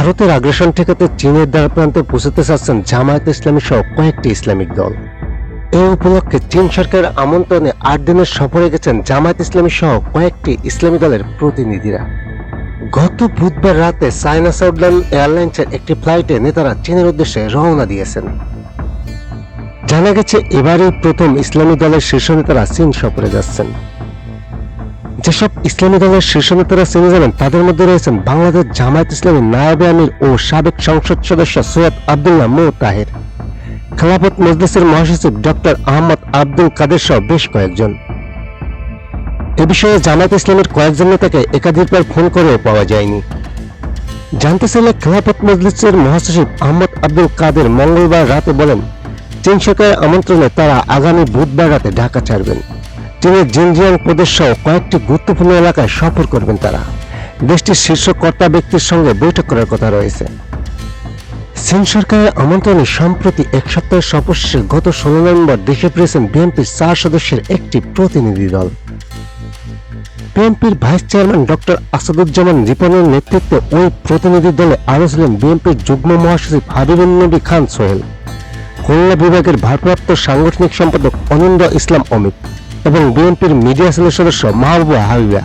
ভারতের আগ্রাসন ঠেকাতে চীনের দ্বার প্রান্তে পৌঁছাতে চাচ্ছেন জামায়াত ইসলামী সহ কয়েকটি ইসলামিক দল। এই উপলক্ষে চীন সরকারের আমন্ত্রণে আট দিনের সফরে গেছেন জামায়াত ইসলামী সহ কয়েকটি ইসলামী দলের প্রতিনিধিরা। গত বুধবার রাতে চায়না সাউথল্যান্ড এয়ারলাইন্সের একটি ফ্লাইটে নেতারা চীনের উদ্দেশ্যে রওনা দিয়েছেন। জানা গেছে, এবারই প্রথম ইসলামী দলের শীর্ষ নেতারা চীন সফরে যাচ্ছেন। যেসব ইসলামী দলের শীর্ষ নেতারা চীনে যাবেন তাদের মধ্যে রয়েছেন বাংলাদেশ জামায়াত ইসলামী নায়েবে আমির ও সাবেক সংসদ সদস্য সৈয়দ আবদুল্লাহ মো তাহের খেলাফত মজলিসের মহাসচিব ডক্টর আহমদ আব্দুল কাদের সহ বেশ কয়েকজন। এ বিষয়ে জামায়াত ইসলামের কয়েকজন নেতাকে একাধিকবার ফোন করেও পাওয়া যায়নি। জানতে চাইলে খেলাফত মজলিসের মহাসচিব আহমদ আব্দুল কাদের মঙ্গলবার রাতে বলেন চীন সরকারের আমন্ত্রণে তারা আগামী বুধবার রাতে ঢাকা ছাড়বেন। চীনের জিনজিয়াং প্রদেশ সহ কয়েকটি গুরুত্বপূর্ণ এলাকায় সফর করবেন তারা। দেশটির শীর্ষ কর্তা ব্যক্তির সঙ্গে বৈঠক করার কথা রয়েছে। চীন সরকারের আমন্ত্রণে সম্প্রতি এক সপ্তাহের সফর শেষে গত ষোলো নভেম্বর দেশে ফিরেছেন বিএনপির চার সদস্যের একটি প্রতিনিধি দল। বিএনপির ভাইস চেয়ারম্যান ডক্টর আসাদুজ্জামান রিপনের নেতৃত্বে ওই প্রতিনিধি দলে আরও ছিলেন বিএনপির যুগ্ম মহাসচিব হাবিবুল নবী খান সোহেল, খুলনা বিভাগের ভারপ্রাপ্ত সাংগঠনিক সম্পাদক অনিন্দ ইসলাম অমিত। এবং বিএনপির মিডিয়া সেলের সদস্য মাহবুবা হাবিবা।